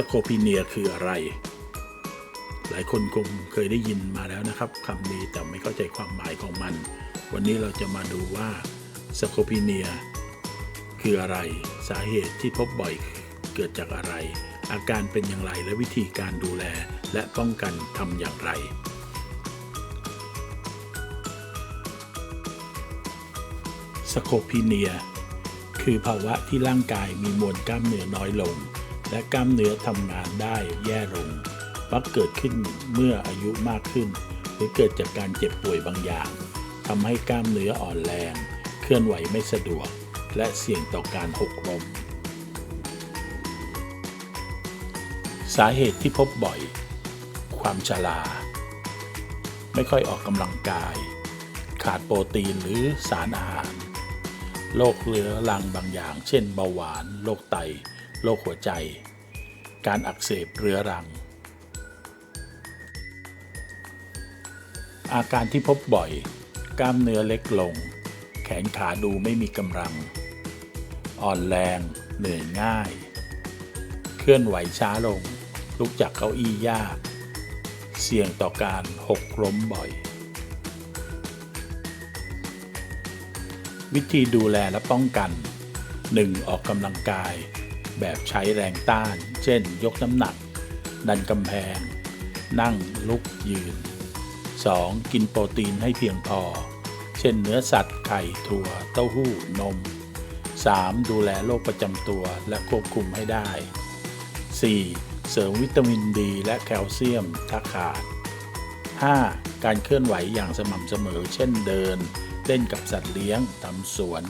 สโคปีเนียคืออะไร หลายคนคงเคยได้ยินมาแล้วนะครับคำนี้แต่ไม่เข้าใจความหมายของมัน วันนี้เราจะมาดูว่าสโคปีเนียคืออะไร สาเหตุที่พบบ่อยเกิดจากอะไร อาการเป็นอย่างไรและวิธีการดูแลและป้องกันทำอย่างไรสโคพีเนีย คือภาวะที่ร่างกายมีมวลกล้ามเนื้อน้อยลง และกล้ามเนื้อทำงานได้แย่ลงมักเกิดขึ้นเมื่ออายุมากขึ้น หรือเกิดจากการเจ็บป่วยบางอย่างทำให้กล้ามเนื้ออ่อนแรง เคลื่อนไหวไม่สะดวก และเสี่ยงต่อการหกล้มสาเหตุที่พบบ่อย ความชรา ไม่ค่อยออกกำลังกาย ขาดโปรตีนหรือสารอาหาร โรคเรื้อรังบางอย่าง เช่นเบาหวาน โรคไต โรคหัวใจ การอักเสบเรื้อรัง อาการที่พบบ่อย กล้ามเนื้อเล็กลง แขนขาดูไม่มีกำลัง อ่อนแรง เหนื่อยง่าย เคลื่อนไหวช้าลง ลุกจากเก้าอี้ยาก เสี่ยงต่อการหกล้มบ่อยวิธีดูแลและป้องกัน 1. ออกกำลังกาย แบบใช้แรงต้าน เช่น ยกน้ำหนัก ดันกำแพง นั่งลุกยืน 2. กินโปรตีนให้เพียงพอ เช่นเนื้อสัตว์ไข่ถั่ว เต้าหู้นม 3. ดูแลโรคประจำตัวและควบคุมให้ได้ 4. เสริมวิตามินดีและแคลเซียมถ้าขาด 5. การเคลื่อนไหวอย่างสม่ำเสมอ เช่นเดิน เล่นกับสัตว์เลี้ยงทำสวน